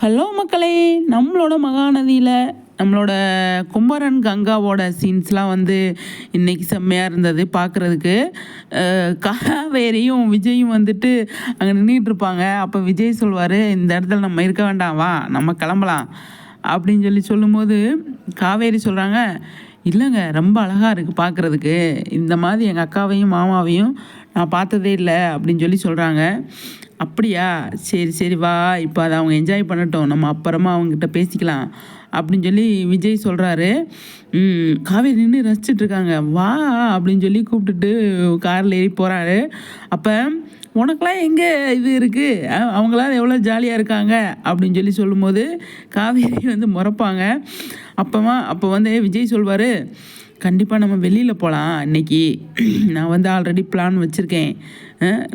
Hello மக்களே நம்மளோட மகாநதியில் நம்மளோட கும்பரன் கங்காவோட சீன்ஸ்லாம் வந்து இன்னைக்கு செம்மையாக இருந்தது பார்க்குறதுக்கு காவேரியும் விஜயும் வந்துட்டு அங்கே நின்றுட்டு இருப்பாங்க. அப்போ விஜய் சொல்வார் இந்த இடத்துல நம்ம இருக்க வேண்டாம் வா நம்ம கிளம்பலாம். அப்படின்னு சொல்லி சொல்லும்போது காவேரி சொல்கிறாங்க இல்லைங்க ரொம்ப அழகாக இருக்குது பார்க்குறதுக்கு இந்த மாதிரி எங்கள் அக்காவையும் மாமாவையும் நான் பார்த்ததே இல்லை அப்படின்னு சொல்லி சொல்கிறாங்க அப்படியா? சரி சரி வா. இப்போ அதை அவங்க என்ஜாய் பண்ணட்டும். நம்ம அப்புறமா அவங்ககிட்ட பேசிக்கலாம் அப்படின்னு சொல்லி விஜய் சொல்கிறாரு காவேரி நின்று ரசிச்சிட்ருக்காங்க வா அப்படின்னு சொல்லி கூப்பிட்டுட்டு காரில் ஏறி போகிறாரு அப்போ உனக்கெலாம் எங்கே இது இருக்குது அவங்களாம் எவ்வளோ ஜாலியாக இருக்காங்க? அப்படின்னு சொல்லி சொல்லும்போது காவேரி வந்து முறப்பாங்க. அப்போமா அப்போ வந்து விஜய் சொல்வார் கண்டிப்பாக நம்ம வெளியில் போகலாம் இன்னைக்கு நான் வந்து ஆல்ரெடி பிளான் வச்சுருக்கேன்.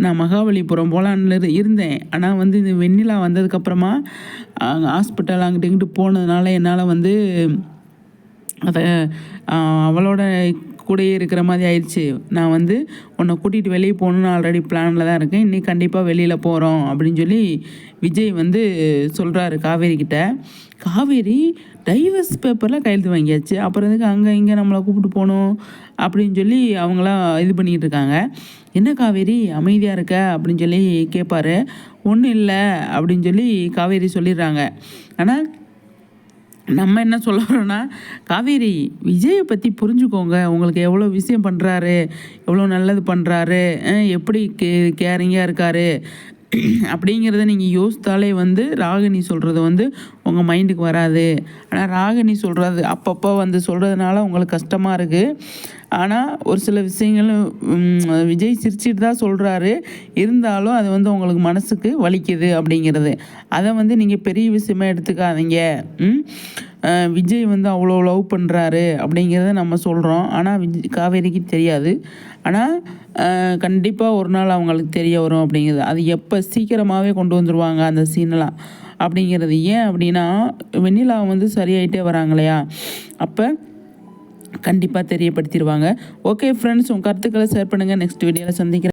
நான் மகாபலிபுரம் போகலான்னு இருந்தேன். ஆனால் வந்து இந்த வெண்ணிலா வந்ததுக்கப்புறமா அங்கே ஹாஸ்பிட்டல் அங்கிட்டு இங்கிட்டு போனதுனால என்னால் வந்து அதை அவளோட கூடயே இருக்கிற மாதிரி ஆயிடுச்சு. நான் வந்து உன்னை கூட்டிகிட்டு வெளியே போகணுன்னு ஆல்ரெடி பிளானில் தான் இருக்கேன். இன்னைக்கு கண்டிப்பாக வெளியில் போகிறோம் அப்படின்னு சொல்லி விஜய் வந்து சொல்கிறாரு காவேரி கிட்ட. காவேரி டைவர்ஸ் பேப்பரில் கையெழுத்து வாங்கியாச்சு. அப்புறம் எதுக்கு அங்கே இங்கே நம்மளை கூப்பிட்டு போகணும் அப்படின்னு சொல்லி அவங்களாம் இது பண்ணிகிட்டு இருக்காங்க. என்ன காவேரி அமைதியாக இருக்க அப்படின்னு சொல்லி கேட்பாரு ஒன்றும் இல்லை அப்படின்னு சொல்லி காவேரி சொல்லிடுறாங்க. ஆனால் நம்ம என்ன சொல்ல வரோன்னா காவேரி விஜயை பற்றி புரிஞ்சுக்கோங்க. உங்களுக்கு எவ்வளோ விஷயம் பண்ணுறாரு எவ்வளோ நல்லது பண்ணுறாரு எப்படி கே கேரிங்காக இருக்காரு அப்படிங்கிறத நீங்கள் யோசித்தாலே வந்து ராகினி சொல்கிறது வந்து உங்கள் மைண்டுக்கு வராது. ஆனால் ராகினி சொல்கிறது அப்பப்போ வந்து சொல்கிறதுனால உங்களுக்கு கஷ்டமாக இருக்குது ஆனால் ஒரு சில விஷயங்களும் விஜய் சிரிச்சிட்டு தான் சொல்கிறாரு இருந்தாலும் அது வந்து உங்களுக்கு மனசுக்கு வலிக்குது அப்படிங்கிறது. அதை வந்து நீங்கள் பெரிய விஷயமா எடுத்துக்காதீங்க. ம்? விஜய் வந்து அவ்வளோ லவ் பண்ணுறாரு அப்படிங்கிறத நம்ம சொல்கிறோம் ஆனால் விஜய் காவேரிக்கு தெரியாது. ஆனால் கண்டிப்பாக ஒரு நாள் அவங்களுக்கு தெரிய வரும் அப்படிங்கிறது. அது எப்போ சீக்கிரமாகவே கொண்டு வந்துடுவாங்க அந்த சீனெலாம் அப்படிங்கிறது ஏன் அப்படின்னா வெண்ணிலா வந்து சரியாயிட்டே வராங்க இல்லையா அப்போ கண்டிப்பாக தெரியப்படுத்திடுவாங்க ஓகே ஃப்ரெண்ட்ஸ் உங்கள் கருத்துக்களை ஷேர் பண்ணுங்கள் நெக்ஸ்ட் வீடியோவில் சந்திக்கிறேன்.